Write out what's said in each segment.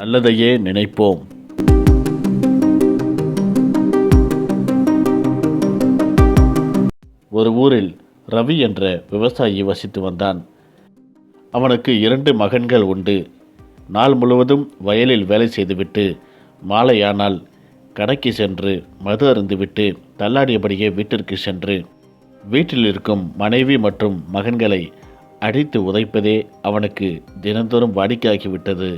நல்லதையே நினைப்போம். ஒரு ஊரில் ரவி என்ற விவசாயி வசித்து வந்தான். அவனுக்கு இரண்டு மகன்கள் உண்டு. நாள் முழுவதும் வயலில் வேலை செய்துவிட்டு மாலையானால் கடைக்கு சென்று மது அருந்துவிட்டு தள்ளாடியபடியே வீட்டிற்கு சென்று வீட்டில் இருக்கும் மனைவி மற்றும் மகன்களை அடித்து உதைப்பதே அவனுக்கு தினந்தோறும் வாடிக்கையாகிவிட்டது.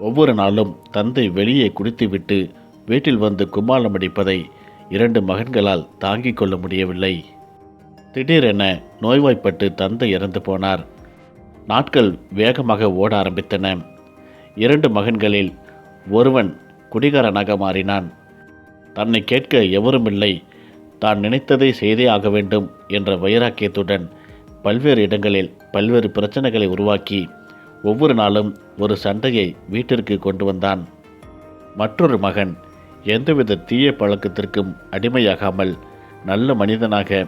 ஒவ்வொரு நாளும் தந்தை வெளியே குடித்துவிட்டு வீட்டில் வந்து கும்மாளம் அடிப்பதை இரண்டு மகன்களால் தாங்கிக் கொள்ள முடியவில்லை. திடீரென நோய்வாய்ப்பட்டு தந்தை இறந்து போனார். நாட்கள் வேகமாக ஓட ஆரம்பித்தன. இரண்டு மகன்களில் ஒருவன் குடிகாரனாக மாறினான். தன்னை கேட்க எவருமில்லை தான் நினைத்ததை செய்தே ஆக வேண்டும் என்ற வைராக்கியத்துடன் பல்வேறு இடங்களில் பல்வேறு பிரச்சனைகளை உருவாக்கி ஒவ்வொரு நாளும் ஒரு சண்டையை வீட்டிற்கு கொண்டு வந்தான். மற்றொரு மகன் எந்தவித தீய பழக்கத்திற்கும் அடிமையாகாமல் நல்ல மனிதனாக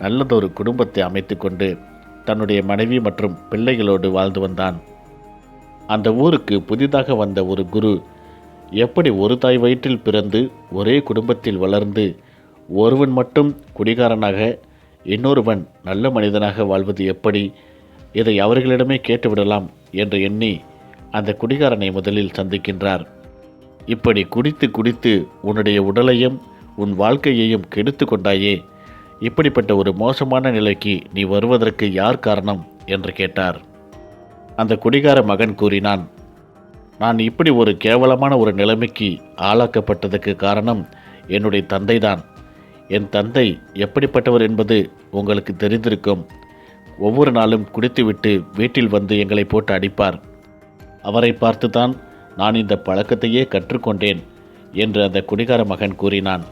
நல்லதொரு குடும்பத்தை அமைத்துக்கொண்டு தன்னுடைய மனைவி மற்றும் பிள்ளைகளோடு வாழ்ந்து வந்தான். அந்த ஊருக்கு புதிதாக வந்த ஒரு குரு எப்படி ஒரு தாய் வயிற்றில் பிறந்து ஒரே குடும்பத்தில் வளர்ந்து ஒருவன் மட்டும் குடிகாரனாக இன்னொருவன் நல்ல மனிதனாக வாழ்வது எப்படி? இதை அவர்களிடமே கேட்டுவிடலாம். என்று எண்ணி அந்த குடிகாரனை முதலில் சந்திக்கின்றார். இப்படி குடித்து குடித்து உன்னுடைய உடலையும் உன் வாழ்க்கையையும் கெடுத்து கொண்டாயே. இப்படிப்பட்ட ஒரு மோசமான நிலைக்கு நீ வருவதற்கு யார் காரணம்? என்று கேட்டார். அந்த குடிகார மகன் கூறினான் நான் இப்படி ஒரு கேவலமான ஒரு நிலைமைக்கு ஆளாக்கப்பட்டதுக்கு காரணம் என்னுடைய தந்தைதான். என் தந்தை எப்படிப்பட்டவர் என்பது உங்களுக்கு தெரிந்திருக்கும். ஒவ்வொரு நாளும் குடித்துவிட்டு வீட்டில் வந்து எங்களை போட்டு அடிப்பார். அவரை பார்த்துதான் நான் இந்த பழக்கத்தையே கற்றுக்கொண்டேன் என்று அந்த குடிகார மகன் கூறினான்.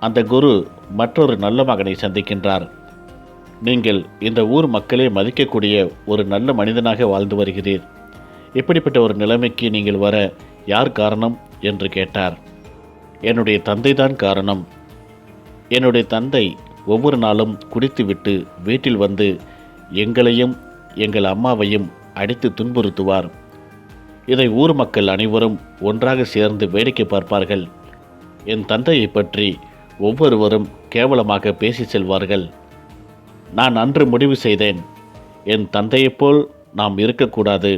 அந்த குரு மற்றொரு நல்ல மகனை சந்திக்கின்றார். நீங்கள் இந்த ஊர் மக்களே மதிக்கக்கூடிய ஒரு நல்ல மனிதனாக வாழ்ந்து வருகிறீர். இப்படிப்பட்ட ஒரு நிலைமைக்கு நீங்கள் வர யார் காரணம் என்று கேட்டார். என்னுடைய தந்தைதான் காரணம். என்னுடைய தந்தை ஒவ்வொரு நாளும் குடித்துவிட்டு வீட்டில் வந்து எங்களையும் எங்கள் அம்மாவையும் அடித்து துன்புறுத்துவார். இதை ஊர் மக்கள் அனைவரும் ஒன்றாக சேர்ந்து வேடிக்கை பார்ப்பார்கள். என் தந்தையை பற்றி ஒவ்வொருவரும் கேவலமாக பேசி செல்வார்கள். நான் அன்று முடிவு செய்தேன் என் தந்தையைப் போல் நாம் இருக்கக்கூடாது.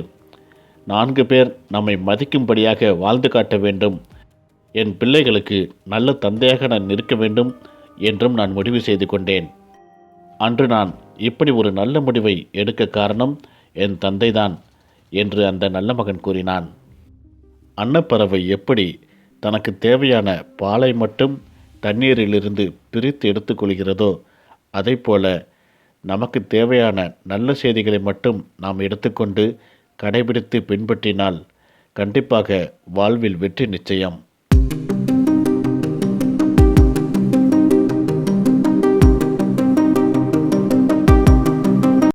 நான்கு பேர் நம்மை மதிக்கும்படியாக வாழ்ந்து காட்ட வேண்டும். என் பிள்ளைகளுக்கு நல்ல தந்தையாக நான் இருக்க வேண்டும் என்றும் நான் முடிவு செய்து கொண்டேன். அன்று நான் இப்படி ஒரு நல்ல முடிவை எடுக்க காரணம் என் தந்தைதான் என்று அந்த நல்ல மகன் கூறினான். அன்னப்பறவை எப்படி தனக்கு தேவையான பாலை மட்டும் தண்ணீரிலிருந்து பிரித்து எடுத்துக்கொள்கிறதோ அதைப்போல நமக்கு தேவையான நல்ல செய்திகளை மட்டும் நாம் எடுத்துக்கொண்டு கடைபிடித்து பின்பற்றினால் கண்டிப்பாக வாழ்வில் வெற்றி நிச்சயம்.